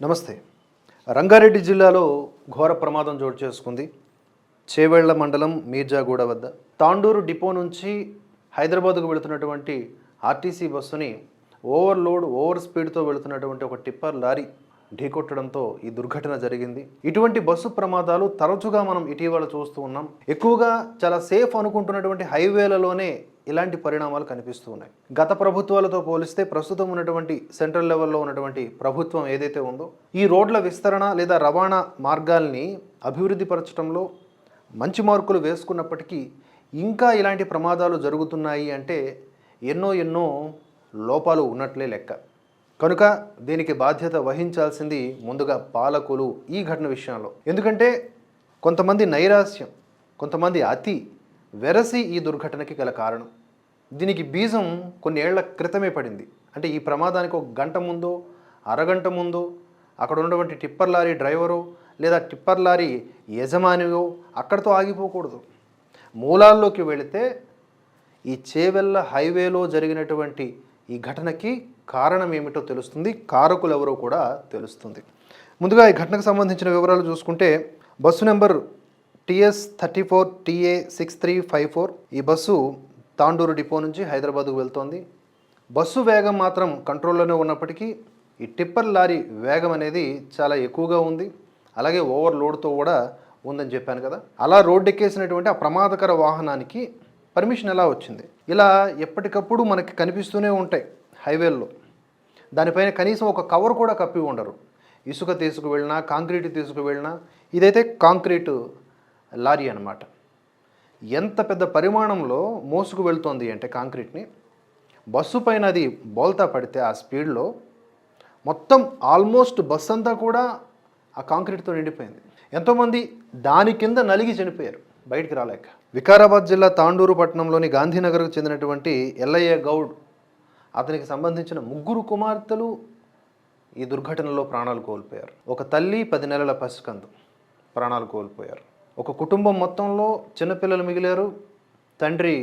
నమస్తే. రంగారెడ్డి జిల్లాలో ఘోర ప్రమాదం చోటు చేసుకుంది. చేవెళ్ళ మండలం మీర్జాగూడ వద్ద తాండూరు డిపో నుంచి హైదరాబాద్కు వెళుతున్నటువంటి ఆర్టీసీ బస్సుని ఓవర్లోడ్ ఓవర్ స్పీడ్తో వెళుతున్నటువంటి ఒక టిప్పర్ లారీ ఢీకొట్టడంతో ఈ దుర్ఘటన జరిగింది. ఇటువంటి బస్సు ప్రమాదాలు తరచుగా మనం ఇటీవల చూస్తూ ఉన్నాం. ఎక్కువగా చాలా సేఫ్ అనుకుంటున్నటువంటి హైవేలలోనే ఇలాంటి పరిణామాలు కనిపిస్తూ ఉన్నాయి. గత ప్రభుత్వాలతో పోలిస్తే ప్రస్తుతం ఉన్నటువంటి సెంట్రల్ లెవెల్లో ఉన్నటువంటి ప్రభుత్వం ఏదైతే ఉందో ఈ రోడ్ల విస్తరణ లేదా రవాణా మార్గాల్ని అభివృద్ధి పరచడంలో మంచి మార్కులు వేసుకున్నప్పటికీ ఇంకా ఇలాంటి ప్రమాదాలు జరుగుతున్నాయి అంటే ఎన్నో ఎన్నో లోపాలు ఉన్నట్లే లెక్క. కనుక దీనికి బాధ్యత వహించాల్సింది ముందుగా పాలకులు ఈ ఘటన విషయంలో. ఎందుకంటే కొంతమంది నైరాస్యం కొంతమంది అతి వెరసి ఈ దుర్ఘటనకి గల కారణం. దీనికి బీజం కొన్నేళ్ళ క్రితమే పడింది. అంటే ఈ ప్రమాదానికి ఒక గంట ముందో అరగంట ముందో అక్కడ ఉన్నటువంటి టిప్పర్ లారీ డ్రైవరు లేదా టిప్పర్ లారీ యజమానియో అక్కడితో ఆగిపోకూడదు. మూలాల్లోకి వెళితే ఈ చేవెళ్ళ హైవేలో జరిగినటువంటి ఈ ఘటనకి కారణం ఏమిటో తెలుస్తుంది. కారకులు ఎవరో కూడా తెలుస్తుంది. ముందుగా ఈ ఘటనకు సంబంధించిన వివరాలు చూసుకుంటే bus number TS thirty four TA six three five four. ఈ బస్సు తాండూరు డిపో నుంచి హైదరాబాద్కు వెళ్తోంది. బస్సు వేగం మాత్రం కంట్రోల్లోనే ఉన్నప్పటికీ ఈ టిప్పర్ లారీ వేగం అనేది చాలా ఎక్కువగా ఉంది. అలాగే ఓవర్ లోడ్తో కూడా ఉందని చెప్పాను కదా. అలా రోడ్డు ఎక్కేసినటువంటి ఆ ప్రమాదకర వాహనానికి పర్మిషన్ ఎలా వచ్చింది? ఇలా ఎప్పటికప్పుడు మనకి కనిపిస్తూనే ఉంటాయి హైవేల్లో. దానిపైన కనీసం ఒక కవర్ కూడా కప్పి ఉండరు. ఇసుక తీసుకువెళ్ళినా కాంక్రీట్ తీసుకువెళ్ళినా ఇదైతే కాంక్రీట్ లారీ అన్నమాట. ఎంత పెద్ద పరిమాణంలో మోసుకు వెళ్తోంది అంటే కాంక్రీట్ని? బస్సు పైన అది బోల్తా పడితే ఆ స్పీడ్లో మొత్తం ఆల్మోస్ట్ బస్ అంతా కూడా ఆ కాంక్రీట్తో నిండిపోయింది. ఎంతోమంది దాని కింద నలిగి చనిపోయారు. బయటికి రాలేక. వికారాబాద్ జిల్లా తాండూరు పట్టణంలోని గాంధీనగర్కు చెందినటువంటి ఎల్లయ్య గౌడ్ అతనికి సంబంధించిన ముగ్గురు కుమార్తెలు ఈ దుర్ఘటనలో ప్రాణాలు కోల్పోయారు. ఒక తల్లి పది నెలల పసికందు ప్రాణాలు కోల్పోయారు. ఒక కుటుంబం మొత్తంలో చిన్నపిల్లలు మిగిలారు తండ్రి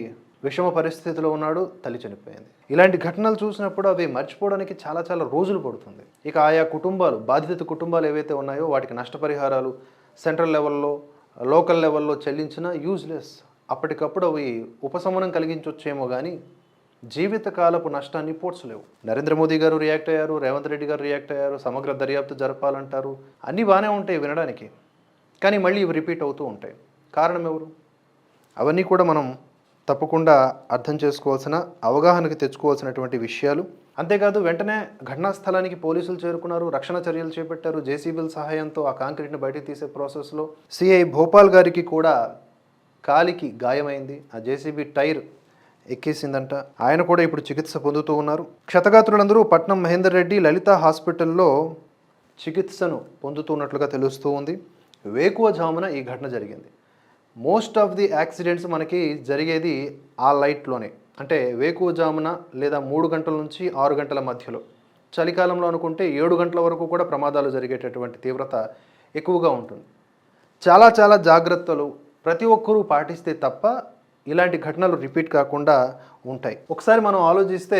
విషమ పరిస్థితిలో ఉన్నాడు తల్లి చనిపోయింది. ఇలాంటి ఘటనలు చూసినప్పుడు అవి మర్చిపోవడానికి చాలా చాలా రోజులు పడుతుంది. ఇక ఆయా కుటుంబాలు బాధిత కుటుంబాలు ఏవైతే ఉన్నాయో వాటికి నష్టపరిహారాలు సెంట్రల్ లెవెల్లో లోకల్ లెవెల్లో చెల్లించిన యూజ్లెస్. అప్పటికప్పుడు అవి ఉపశమనం కలిగించవచ్చేమో కానీ జీవితకాలపు నష్టాన్ని పోడ్చలేవు. నరేంద్ర మోదీ గారు రియాక్ట్ అయ్యారు రేవంత్ రెడ్డి గారు రియాక్ట్ అయ్యారు సమగ్ర దర్యాప్తు జరపాలంటారు. అన్నీ బాగానే ఉంటాయి వినడానికి. కానీ మళ్ళీ ఇవి రిపీట్ అవుతూ ఉంటాయి. కారణం ఎవరు? అవన్నీ కూడా మనం తప్పకుండా అర్థం చేసుకోవాల్సిన అవగాహనకు తెచ్చుకోవాల్సినటువంటి విషయాలు. అంతేకాదు వెంటనే ఘటనా స్థలానికి పోలీసులు చేరుకున్నారు రక్షణ చర్యలు చేపట్టారు. జేసీబీల సహాయంతో ఆ కాంక్రీట్ని బయటకు తీసే ప్రాసెస్లో సిఐ భోపాల్ గారికి కూడా కాలికి గాయమైంది. ఆ జేసీబీ టైర్ ఎక్కేసిందంట. ఆయన కూడా ఇప్పుడు చికిత్స పొందుతూ ఉన్నారు. క్షతగాత్రులందరూ పట్నం మహేందర్ రెడ్డి లలిత హాస్పిటల్లో చికిత్సను పొందుతున్నట్లుగా తెలుస్తూ ఉంది. వేకువజామున ఈ ఘటన జరిగింది. మోస్ట్ ఆఫ్ ది యాక్సిడెంట్స్ మనకి జరిగేది ఆ లైట్లోనే అంటే వేకువజామున లేదా మూడు గంటల నుంచి ఆరు గంటల మధ్యలో. చలికాలంలో అనుకుంటే ఏడు గంటల వరకు కూడా ప్రమాదాలు జరిగేటటువంటి తీవ్రత ఎక్కువగా ఉంటుంది. చాలా చాలా జాగ్రత్తలు ప్రతి ఒక్కరూ పాటిస్తే తప్ప ఇలాంటి ఘటనలు రిపీట్ కాకుండా ఉంటాయి. ఒకసారి మనం ఆలోచిస్తే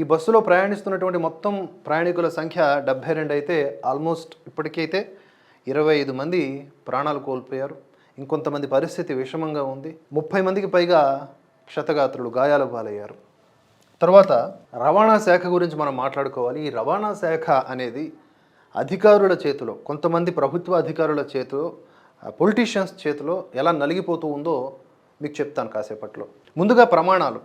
ఈ బస్సులో ప్రయాణిస్తున్నటువంటి మొత్తం ప్రయాణికుల సంఖ్య డెబ్బై రెండు అయితే ఆల్మోస్ట్ ఇప్పటికైతే ఇరవై ఐదు మంది ప్రాణాలు కోల్పోయారు. ఇంకొంతమంది పరిస్థితి విషమంగా ఉంది. ముప్పై మందికి పైగా క్షతగాత్రులు గాయాల పాలయ్యారు. తర్వాత రవాణా శాఖ గురించి మనం మాట్లాడుకోవాలి. ఈ రవాణా శాఖ అనేది అధికారుల చేతిలో కొంతమంది ప్రభుత్వ అధికారుల చేతిలో పొలిటీషియన్స్ చేతిలో ఎలా నలిగిపోతూ ఉందో మీకు చెప్తాను కాసేపట్లో. ముందుగా ప్రమాణాలు.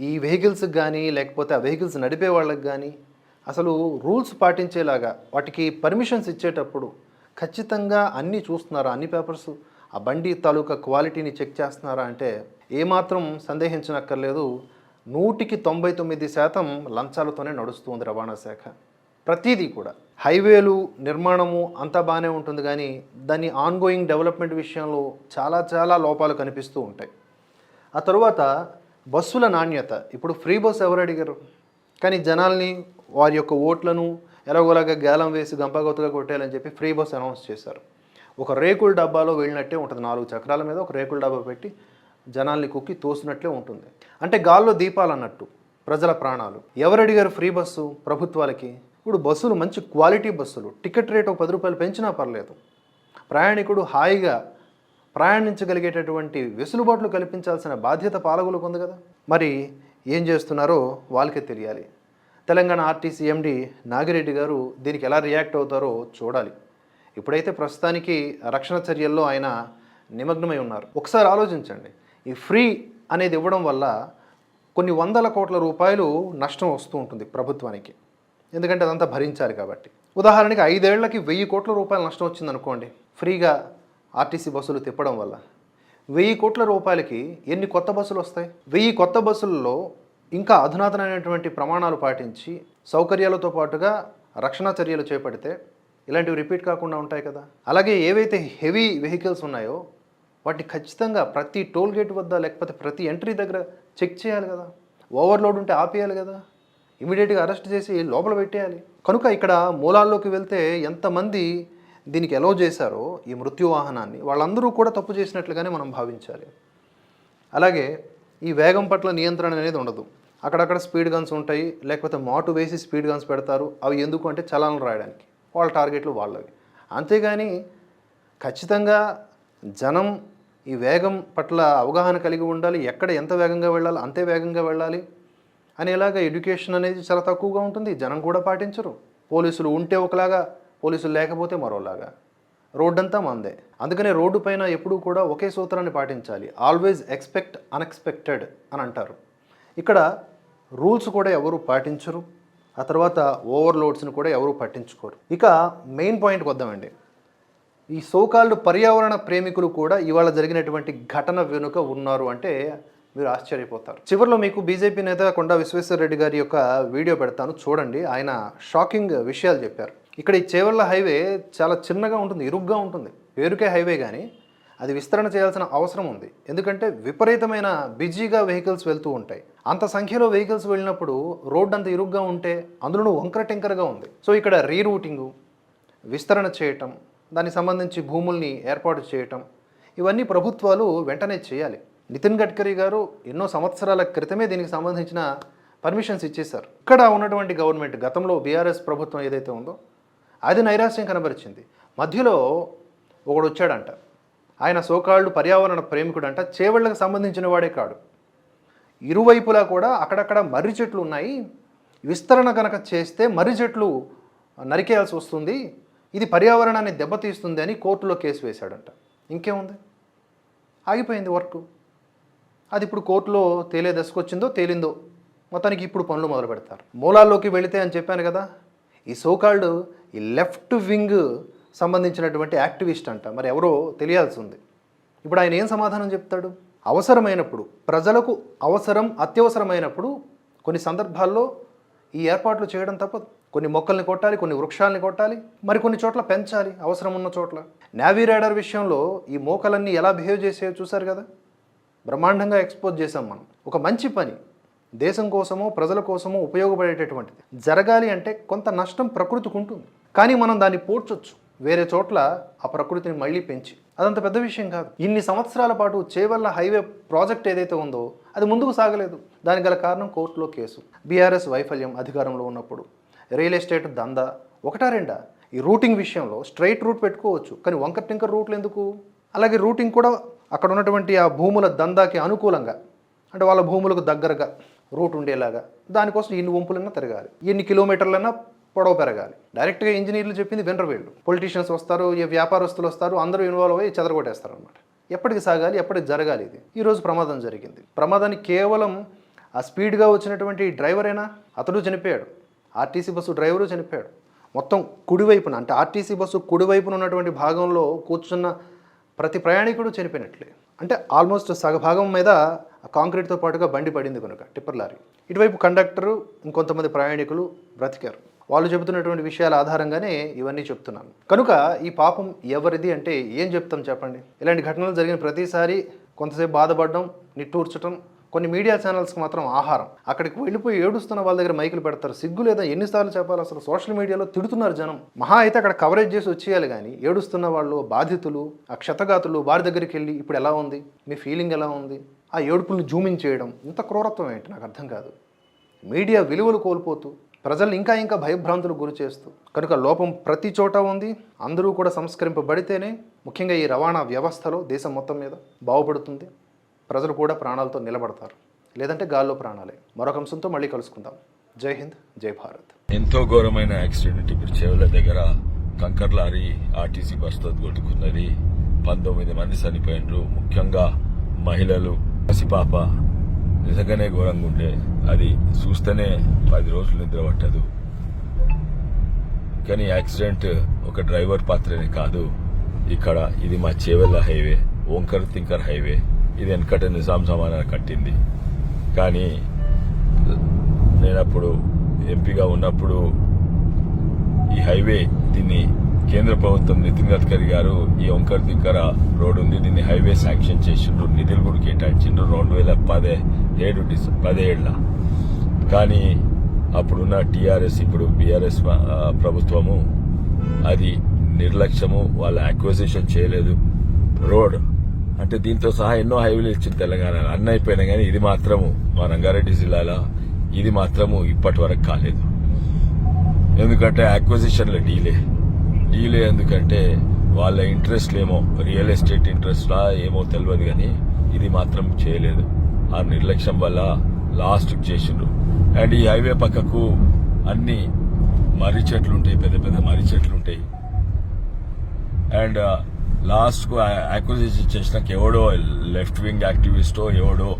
ఈ వెహికల్స్కి కానీ లేకపోతే ఆ వెహికల్స్ నడిపే వాళ్ళకి కానీ అసలు రూల్స్ పాటించేలాగా వాటికి పర్మిషన్స్ ఇచ్చేటప్పుడు ఖచ్చితంగా అన్నీ చూస్తున్నారా? అన్ని పేపర్స్? ఆ బండి తాలూకా క్వాలిటీని చెక్ చేస్తున్నారా అంటే ఏమాత్రం సందేహించనక్కర్లేదు. నూటికి తొంభై తొమ్మిది శాతం లంచాలతోనే నడుస్తుంది రవాణా శాఖ. ప్రతిదీ కూడా. హైవేలు నిర్మాణము అంతా బాగానే ఉంటుంది కానీ దాని ఆన్గోయింగ్ డెవలప్మెంట్ విషయంలో చాలా చాలా లోపాలు కనిపిస్తూ ఉంటాయి. ఆ తరువాత బస్సుల నాణ్యత. ఇప్పుడు ఫ్రీ బస్ ఎవరు అడిగారు? కానీ జనాల్ని వారి యొక్క ఓట్లను ఎలాగోలాగా గేలం వేసి గంపగొత్తగా కొట్టేయాలని చెప్పి ఫ్రీ బస్ అనౌన్స్ చేశారు. ఒక రేకుల డబ్బాలో వెళ్ళినట్టే ఉంటుంది నాలుగు చక్రాల మీద ఒక రేకుల డబ్బా పెట్టి జనాల్ని కుక్కి తోసినట్లే ఉంటుంది. అంటే గాల్లో దీపాలు అన్నట్టు ప్రజల ప్రాణాలు. ఎవరు అడిగారు ఫ్రీ బస్సు ప్రభుత్వాలకి? ఇప్పుడు బస్సులు మంచి క్వాలిటీ బస్సులు. టికెట్ రేట్ ఒక పది రూపాయలు పెంచినా పర్లేదు. ప్రయాణికుడు హాయిగా ప్రయాణించగలిగేటటువంటి వెసులుబాట్లు కల్పించాల్సిన బాధ్యత పాలకులకు ఉంది కదా. మరి ఏం చేస్తున్నారో వాళ్ళకే తెలియాలి. తెలంగాణ ఆర్టీసీ ఎండి నాగిరెడ్డి గారు దీనికి ఎలా రియాక్ట్ అవుతారో చూడాలి. ఇప్పుడైతే ప్రస్తుతానికి రక్షణ చర్యల్లో ఆయన నిమగ్నమై ఉన్నారు. ఒకసారి ఆలోచించండి. ఈ ఫ్రీ అనేది ఇవ్వడం వల్ల కొన్ని వందల కోట్ల రూపాయలు నష్టం వస్తూ ఉంటుంది ప్రభుత్వానికి. ఎందుకంటే అదంతా భరించాలి కాబట్టి. ఉదాహరణకి ఐదేళ్ళకి వెయ్యి కోట్ల రూపాయల నష్టం వచ్చిందనుకోండి ఫ్రీగా ఆర్టీసీ బస్సులు తిప్పడం వల్ల. వెయ్యి కోట్ల రూపాయలకి ఎన్ని కొత్త బస్సులు వస్తాయి? వెయ్యి కొత్త బస్సుల్లో ఇంకా అధునాతనమైనటువంటి ప్రమాణాలు పాటించి సౌకర్యాలతో పాటుగా రక్షణ చర్యలు చేపడితే ఇలాంటివి రిపీట్ కాకుండా ఉంటాయి కదా. అలాగే ఏవైతే హెవీ వెహికల్స్ ఉన్నాయో వాటిని ఖచ్చితంగా ప్రతి టోల్ గేట్ వద్ద లేకపోతే ప్రతి ఎంట్రీ దగ్గర చెక్ చేయాలి కదా. ఓవర్లోడ్ ఉంటే ఆపేయాలి కదా. ఇమీడియట్గా అరెస్ట్ చేసి లోపల పెట్టేయాలి. కనుక ఇక్కడ మూలాల్లోకి వెళ్తే ఎంతమంది దీనికి ఎలో చేశారో ఈ మృత్యు వాహనాన్ని వాళ్ళందరూ కూడా తప్పు చేసినట్లుగానే మనం భావించాలి. అలాగే ఈ వేగం పట్ల నియంత్రణ అనేది ఉండదు. అక్కడక్కడ స్పీడ్ గన్స్ ఉంటాయి లేకపోతే మాటు వేసి స్పీడ్ గన్స్ పెడతారు. అవి ఎందుకు అంటే చలాన్లు రాయడానికి. వాళ్ళ టార్గెట్లు వాళ్ళవి. అంతేగాని ఖచ్చితంగా జనం ఈ వేగం పట్ల అవగాహన కలిగి ఉండాలి. ఎక్కడ ఎంత వేగంగా వెళ్ళాలి అంతే వేగంగా వెళ్ళాలి అనేలాగా ఎడ్యుకేషన్ అనేది చాలా తక్కువగా ఉంటుంది. జనం కూడా పాటించరు. పోలీసులు ఉంటే ఒకలాగా పోలీసులు లేకపోతే మరోలాగా. రోడ్డంతా మందే. అందుకనే రోడ్డు పైన ఎప్పుడూ కూడా ఒకే సూత్రాన్ని పాటించాలి. ఆల్వేజ్ ఎక్స్పెక్ట్ అన్ఎక్స్పెక్టెడ్ అని అంటారు. ఇక్కడ రూల్స్ కూడా ఎవరు పాటించరు ఆ తర్వాత ఓవర్లోడ్స్ని కూడా ఎవరు పట్టించుకోరు. ఇక మెయిన్ పాయింట్కి వద్దామండి. ఈ సోకాల్డ్ పర్యావరణ ప్రేమికులు కూడా ఇవాళ జరిగినటువంటి ఘటన వెనుక ఉన్నారు అంటే మీరు ఆశ్చర్యపోతారు. చివరిలో మీకు బీజేపీ నేత కొండా విశ్వేశ్వర రెడ్డి గారి యొక్క వీడియో పెడతాను చూడండి. ఆయన షాకింగ్ విషయాలు చెప్పారు. ఇక్కడ ఈ చేవర్ల హైవే చాలా చిన్నగా ఉంటుంది ఇరుగ్గా ఉంటుంది. పేరుకే హైవే కానీ అది విస్తరణ చేయాల్సిన అవసరం ఉంది. ఎందుకంటే విపరీతమైన బిజీగా వెహికల్స్ వెళ్తూ ఉంటాయి. అంత సంఖ్యలో వెహికల్స్ వెళ్ళినప్పుడు రోడ్ అంత ఇరుగ్గా ఉంటే అందులోనూ వంకర టెంకరగా ఉంది. సో ఇక్కడ రీరూటింగు విస్తరణ చేయటం దానికి సంబంధించి భూముల్ని ఏర్పాటు చేయటం ఇవన్నీ ప్రభుత్వాలు వెంటనే చేయాలి. నితిన్ గడ్కరీ గారు ఎన్నో సంవత్సరాల క్రితమే దీనికి సంబంధించిన పర్మిషన్స్ ఇచ్చేశారు. ఇక్కడ ఉన్నటువంటి గవర్నమెంట్ గతంలో బీఆర్ఎస్ ప్రభుత్వం ఏదైతే ఉందో అది నైరాశ్యం కనబరిచింది. మధ్యలో ఒకడు వచ్చాడంట. ఆయన సోకాళ్ళు పర్యావరణ ప్రేమికుడంట చేవళ్ళకు సంబంధించిన వాడే కాడు. ఇరువైపులా కూడా అక్కడక్కడ మర్రి చెట్లు ఉన్నాయి. విస్తరణ కనుక చేస్తే మర్రి చెట్లు నరికేయాల్సి వస్తుంది. ఇది పర్యావరణాన్ని దెబ్బతీస్తుంది అని కోర్టులో కేసు వేశాడంట. ఇంకేముంది? ఆగిపోయింది వర్క్. అది ఇప్పుడు కోర్టులో తేలే దశకు వచ్చిందో తేలిందో? మొత్తానికి ఇప్పుడు పనులు మొదలు పెడతారు. మూలాల్లోకి వెళితే అని చెప్పాను కదా ఈ సోకాల్డ్ ఈ లెఫ్ట్ వింగ్ సంబంధించినటువంటి యాక్టివిస్ట్ అంట. మరి ఎవరో తెలియాల్సి ఉంది ఇప్పుడు ఆయన ఏం సమాధానం చెప్తాడు? అవసరమైనప్పుడు ప్రజలకు అవసరం అత్యవసరమైనప్పుడు కొన్ని సందర్భాల్లో ఈ ఏర్పాట్లు చేయడం తప్పదు. కొన్ని మొక్కల్ని కొట్టాలి కొన్ని వృక్షాలని కొట్టాలి మరి కొన్ని చోట్ల పెంచాలి అవసరం ఉన్న చోట్ల. నావీ రైడర్ విషయంలో ఈ మోకలన్నీ ఎలా బిహేవ్ చేసాయో చూశారు కదా? బ్రహ్మాండంగా ఎక్స్పోజ్ చేసాం మనం. ఒక మంచి పని దేశం కోసమో ప్రజల కోసమో ఉపయోగపడేటటువంటిది. జరగాలి అంటే కొంత నష్టం ప్రకృతికి ఉంటుంది. కానీ మనం దాన్ని పోడ్చొచ్చు. వేరే చోట్ల ఆ ప్రకృతిని మళ్ళీ పెంచి. అదంత పెద్ద విషయం కాదు. ఇన్ని సంవత్సరాల పాటు చేవల్ల హైవే ప్రాజెక్ట్ ఏదైతే ఉందో అది ముందుకు సాగలేదు. దానికి గల కారణం కోర్టులో కేసు. బీఆర్ఎస్ వైఫల్యం అధికారంలో ఉన్నప్పుడు. రియల్ ఎస్టేట్ దందా. ఒకటా రెండా? ఈ రూటింగ్ విషయంలో స్ట్రైట్ రూట్ పెట్టుకోవచ్చు. కానీ వంకర్ టింకర్ రూట్లు ఎందుకు? అలాగే రూటింగ్ కూడా అక్కడ ఉన్నటువంటి ఆ భూముల దందాకి అనుకూలంగా. అంటే వాళ్ళ భూములకు దగ్గరగా రూట్ ఉండేలాగా. దానికోసం ఎన్ని వంపులైనా తిరగాలి. ఎన్ని కిలోమీటర్లైనా పొడవు పెరగాలి. డైరెక్ట్గా ఇంజనీర్లు చెప్పింది వినరు వీళ్ళు. పొలిటీషియన్స్ వస్తారు ఈ వ్యాపారస్తులు వస్తారు అందరూ ఇన్వాల్వ్ అయ్యి చెదరగొట్టేస్తారు అనమాట ఎప్పటికి సాగాలి ఎప్పటికి జరగాలి ఇది. ఈరోజు ప్రమాదం జరిగింది. ప్రమాదాన్ని కేవలం ఆ స్పీడ్గా వచ్చినటువంటి డ్రైవరేనా అతడు చనిపోయాడు. ఆర్టీసీ బస్సు డ్రైవరు చనిపోయాడు. మొత్తం కుడివైపున అంటే ఆర్టీసీ బస్సు కుడివైపున ఉన్నటువంటి భాగంలో కూర్చున్న ప్రతి ప్రయాణికుడు చనిపోయినట్లే. అంటే ఆల్మోస్ట్ సగభాగం మీద ఆ కాంక్రీట్తో పాటుగా బండి పడింది కనుక టిప్పర్ లారీ. ఇటువైపు కండక్టరు ఇంకొంతమంది ప్రయాణికులు బ్రతికారు. వాళ్ళు చెబుతున్నటువంటి విషయాల ఆధారంగానే ఇవన్నీ చెప్తున్నాను. కనుక ఈ పాపం ఎవరిది అంటే ఏం చెప్తాం చెప్పండి? ఇలాంటి ఘటనలు జరిగిన ప్రతిసారి కొంతసేపు బాధపడడం నిట్టూర్చడం కొన్ని మీడియా ఛానల్స్కి మాత్రం ఆహారం. అక్కడికి వెళ్ళిపోయి ఏడుస్తున్న వాళ్ళ దగ్గర మైకులు పెడతారు. సిగ్గు లేదా ఎన్నిసార్లు చెప్పాలి అసలు సోషల్ మీడియాలో తిడుతున్నారు జనం. మహా అయితే అక్కడ కవరేజ్ చేసి వచ్చేయాలి కానీ ఏడుస్తున్న వాళ్ళు బాధితులు ఆ క్షతగాతులు వారి దగ్గరికి వెళ్ళి ఇప్పుడు ఎలా ఉంది? మీ ఫీలింగ్ ఎలా ఉంది? ఆ ఏడుపుల్ని జూమింగ్ చేయడం ఇంత క్రూరత్వం ఏంటి? నాకు అర్థం కాదు. మీడియా విలువలు కోల్పోతూ ప్రజలు ఇంకా ఇంకా భయభ్రాంతులు గురి చేస్తూ కనుక లోపం ప్రతి చోట ఉంది. అందరూ కూడా సంస్కరింపబడితేనే ముఖ్యంగా ఈ రవాణా వ్యవస్థలో దేశం మొత్తం మీద బాగుపడుతుంది. ప్రజలు కూడా ప్రాణాలతో నిలబడతారు. లేదంటే గాల్లో ప్రాణాలే. మరొక అంశంతో మళ్ళీ కలుసుకుందాం. జై హింద్ జై భారత్. ఎంతో ఘోరమైన యాక్సిడెంట్ ఇప్పుడు చెవుల దగ్గర. కంకర్ లారీ ఆర్టీసీ బస్తో కొట్టుకున్నది పంతొమ్మిది మంది చనిపోయినరు. ముఖ్యంగా మహిళలు. పసిపాప. నిజంగానే ఘోరంగా ఉండే అది చూస్తేనే పది రోజులు నిద్ర పట్టదు. కానీ యాక్సిడెంట్ ఒక డ్రైవర్ పాత్రనే కాదు. ఇక్కడ ఇది మా చేవెళ్ళ హైవే ఓంకర్ తింకర్ హైవే. ఇది వెనకట నిజాం జమానా కట్టింది. కానీ నేను అప్పుడు ఎంపీగా ఉన్నప్పుడు ఈ హైవే దీన్ని కేంద్ర ప్రభుత్వం నితిన్ గడ్కరీ గారు ఈ ఓంకర్ దిక్కర రోడ్ ఉంది. దీన్ని హైవే శాంక్షన్ చేసిండ్రు. నిధులు కూడా కేటాయించిండ్రు. రెండు వేల నేడు డిస్ పదేళ్ళ కానీ అప్పుడున్న టీఆర్ఎస్ ఇప్పుడు బీఆర్ఎస్ ప్రభుత్వము అది నిర్లక్ష్యము వాళ్ళ అక్విజిషన్ చేయలేదు. రోడ్ అంటే దీంతో సహా ఎన్నో హైవేలు ఇచ్చింది తెలంగాణలో అన్న అయిపోయినా కానీ ఇది మాత్రము మా రంగారెడ్డి జిల్లాలో ఇది మాత్రము ఇప్పటి వరకు కాలేదు. ఎందుకంటే అక్విజిషన్ల డీలే. డీలే ఎందుకంటే వాళ్ళ ఇంట్రెస్ట్ ఏమో రియల్ ఎస్టేట్ ఇంట్రెస్ట్లా ఏమో తెలియదు కానీ ఇది మాత్రం చేయలేదు. ఆ నిర్లక్ష్యం వల్ల లాస్ట్ చేసిండ్రు. అండ్ ఈ హైవే పక్కకు అన్ని మర్రి చెట్లు ఉంటాయి పెద్ద పెద్ద మర్రి చెట్లు ఉంటాయి అండ్ లాస్ట్కు యాక్విజిషన్ చేసిన చేసినాక ఎవడో లెఫ్ట్ వింగ్ యాక్టివిస్టో ఎవడో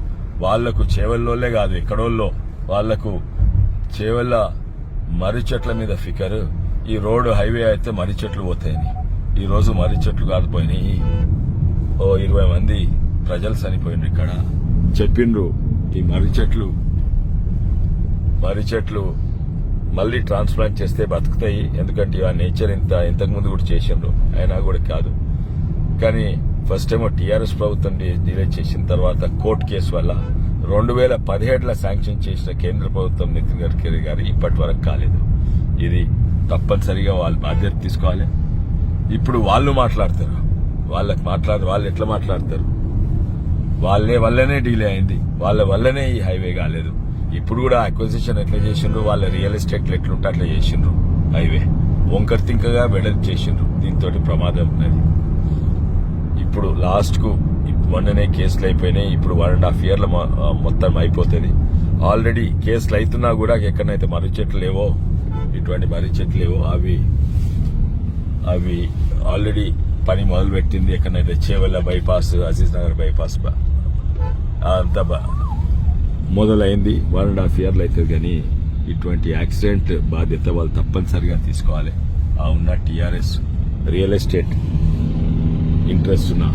వాళ్ళకు చేవల్లోలే కాదు ఎక్కడోళ్ళో వాళ్ళకు చేవల్ల మర్రి చెట్ల మీద ఫికర్. ఈ రోడ్డు హైవే అయితే మర్రి చెట్లు పోతాయని. ఈ రోజు మర్రి చెట్లు కాలిపోయినాయి ఓ ఇరవై మంది ప్రజలు చనిపోయిండ్రు ఇక్కడ. చెప్పిండ్రు ఈ మర్రి చెట్లు. మర్రి చెట్లు మళ్ళీ ట్రాన్స్ప్లాంట్ చేస్తే బతుకుతాయి. ఎందుకంటే ఆ నేచర్ ఇంత ఇంతకుముందు కూడా చేసిండ్రు. అయినా కూడా కాదు. కానీ ఫస్ట్ ఏమో టీఆర్ఎస్ ప్రభుత్వం డిలే చేసిన తర్వాత కోర్టు కేసు వల్ల రెండు వేల పదిహేడులో శాంక్షన్ చేసిన కేంద్ర ప్రభుత్వం నితిన్ గడ్కరీ గారు ఇప్పటి వరకు కాలేదు. ఇది తప్పనిసరిగా వాళ్ళు బాధ్యత తీసుకోవాలి. ఇప్పుడు వాళ్ళు మాట్లాడతారు. వాళ్ళకి మాట్లాడు వాళ్ళు ఎట్లా మాట్లాడతారు? వాళ్ళే వల్లనే డీలే అయింది. వాళ్ళ వల్లనే ఈ హైవే కాలేదు. ఇప్పుడు కూడా అక్విజిషన్ ఎట్లా చేసిండ్రు? వాళ్ళ రియల్ ఎస్టేట్ ఎట్లుంటే అట్లా చేసిండ్రు. హైవే. వంకర్ తింకగా వెడల్పు చేసిండ్రు. దీంతో ప్రమాదం ఉన్నది. ఇప్పుడు లాస్ట్కు మొన్ననే కేసులు అయిపోయినాయి. ఇప్పుడు వన్ అండ్ హాఫ్ ఇయర్ల మొత్తం అయిపోతుంది. ఆల్రెడీ కేసులు అవుతున్నా కూడా ఎక్కడైతే మర్రి చెట్లు లేవో ఇటువంటి మర్రి చెట్లు లేవో అవి అవి ఆల్రెడీ పని మొదలు పెట్టింది ఎక్కడైతే చేవల్ల బైపాస్ అజీజ్ నగర్ బైపాస్ అంత మొదలైంది వన్ అండ్ హాఫ్ ఇయర్లు అవుతుంది కానీ ఇటువంటి యాక్సిడెంట్ బాధ్యత వాళ్ళు తప్పనిసరిగా తీసుకోవాలి. ఆ ఉన్న టీఆర్ఎస్ రియల్ ఎస్టేట్ ఇంట్రెస్ట్ ఉన్న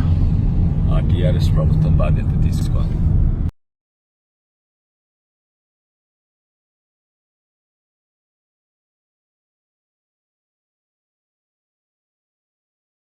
ఆ టీఆర్ఎస్ ప్రభుత్వం బాధ్యత తీసుకోవాలి.